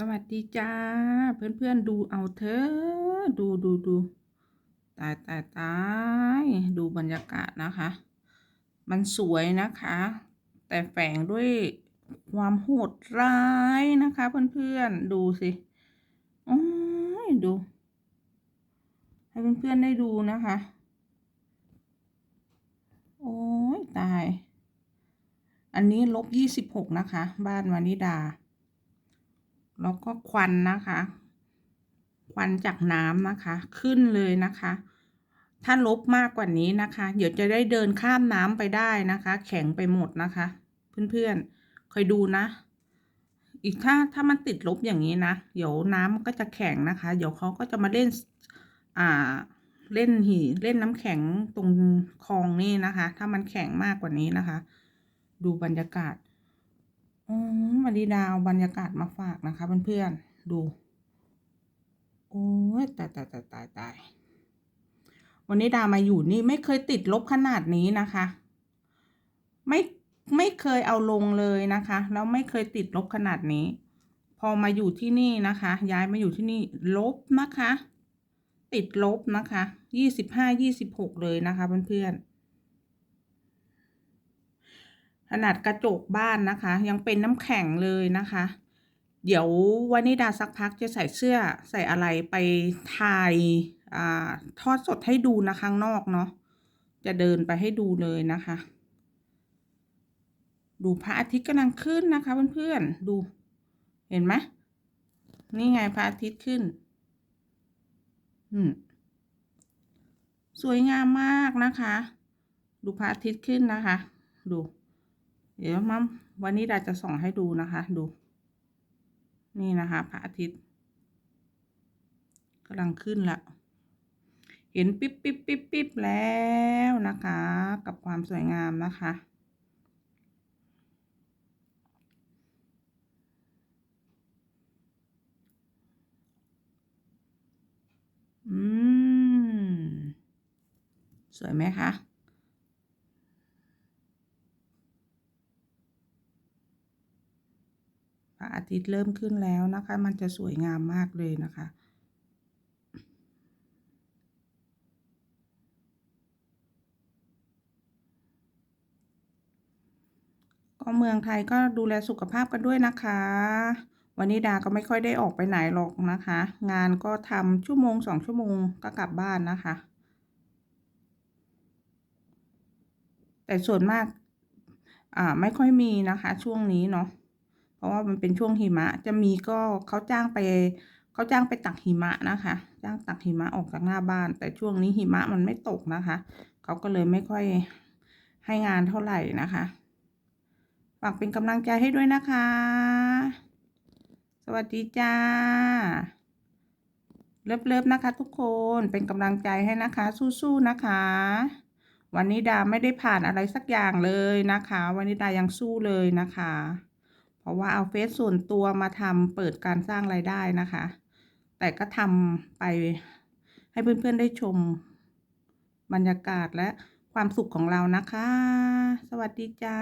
สวัสดีจ้า เพื่อนๆดูเอาเถอะดูดูดูตายตายตายดูบรรยากาศนะคะ มันสวยนะคะ แต่แฝงด้วยความโหดร้ายนะคะ เพื่อนๆดูสิโอ้ยดู ให้เพื่อนๆได้ดูนะคะ โอ้ยตาย อันนี้ลบยี่สิบหกนะคะ บ้านวานิดา แล้วก็ควันนะคะ ควันจากน้ำนะคะ ขึ้นเลยนะคะ ถ้าลบมากกว่านี้นะคะ เดี๋ยวจะได้เดินข้ามน้ำไปได้นะคะ แข็งไปหมดนะคะ เพื่อนๆคอยดูนะ อีกถ้าถ้ามันติดลบอย่างนี้นะ เดี๋ยวน้ำมันก็จะแข็งนะคะ เดี๋ยวเขาก็จะมาเล่น อ่าเล่นหีเล่นน้ำแข็งตรงคลองนี่นะคะ ถ้ามันแข็งมากกว่านี้นะคะ ดูบรรยากาศ อืมวันนี้ดาวบรรยากาศมาฝากนะคะเพื่อนๆดู โอ้ยตายตายตายตายตายวันนี้ดามาอยู่นี่ไม่เคยติดลบขนาดนี้นะคะ ไม่ไม่เคยเอาลงเลยนะคะแล้วไม่เคยติดลบขนาดนี้ พอมาอยู่ที่นี่นะคะ ย้ายมาอยู่ที่นี่ลบนะคะ ติดลบนะคะยี่สิบห้ายี่สิบหกเลยนะคะเพื่อนๆ ขนาดกระจกบ้านนะคะ ยังเป็นน้ำแข็งเลยนะคะ เดี๋ยววันนี้ดาสักพักจะใส่เสื้อใส่อะไรไปถ่ายอ่าทอดสดให้ดูนะข้างนอกเนาะจะเดินไปให้ดูเลยนะคะ ดูพระอาทิตย์กำลังขึ้นนะคะเพื่อนๆดู เห็นไหมนี่ไงพระอาทิตย์ขึ้น อืมสวยงามมากนะคะ ดูพระอาทิตย์ขึ้นนะคะ ดู เดี๋ยวมัมวันนี้ดาจะส่องให้ดูนะคะ ดู นี่นะคะพระอาทิตย์กำลังขึ้นละเห็นปิ๊บปิ๊บปิ๊บปิ๊บแล้วนะคะ กับความสวยงามนะคะ อืม สวยไหมคะ พระอาทิตย์เริ่มขึ้นแล้วนะคะ มันจะสวยงามมากเลยนะคะ ก็เมืองไทยก็ดูแลสุขภาพกันด้วยนะคะ วันนี้ดาก็ไม่ค่อยได้ออกไปไหนหรอกนะคะ งานก็ทำชั่วโมงสองชั่วโมงก็กลับบ้านนะคะ แต่ส่วนมาก อ่าไม่ค่อยมีนะคะ ช่วงนี้เนาะ ราะว่ามันเป็นช่วงหิมะ จะมีก็เขาจ้างไปเขาจ้างไปตักหิมะนะคะ จ้างตักหิมะออกจากหน้าบ้าน แต่ช่วงนี้หิมะมันไม่ตกนะคะ เขาก็เลยไม่ค่อยให้งานเท่าไหร่นะคะ ฝากเป็นกำลังใจให้ด้วยนะคะ สวัสดีจ้า เลิฟๆนะคะ ทุกคน เป็นกำลังใจให้นะคะ สู้ๆนะคะ วันนี้ดาไม่ได้ผ่านอะไรสักอย่างเลยนะคะ วันนี้ดายังสู้เลยนะคะ ราะว่าเอาเฟซส่วนตัวมาทำเปิดการสร้างรายได้นะคะ แต่ก็ทำไปให้เพื่อนๆได้ชมบรรยากาศและความสุขของเรานะคะ สวัสดีจ้า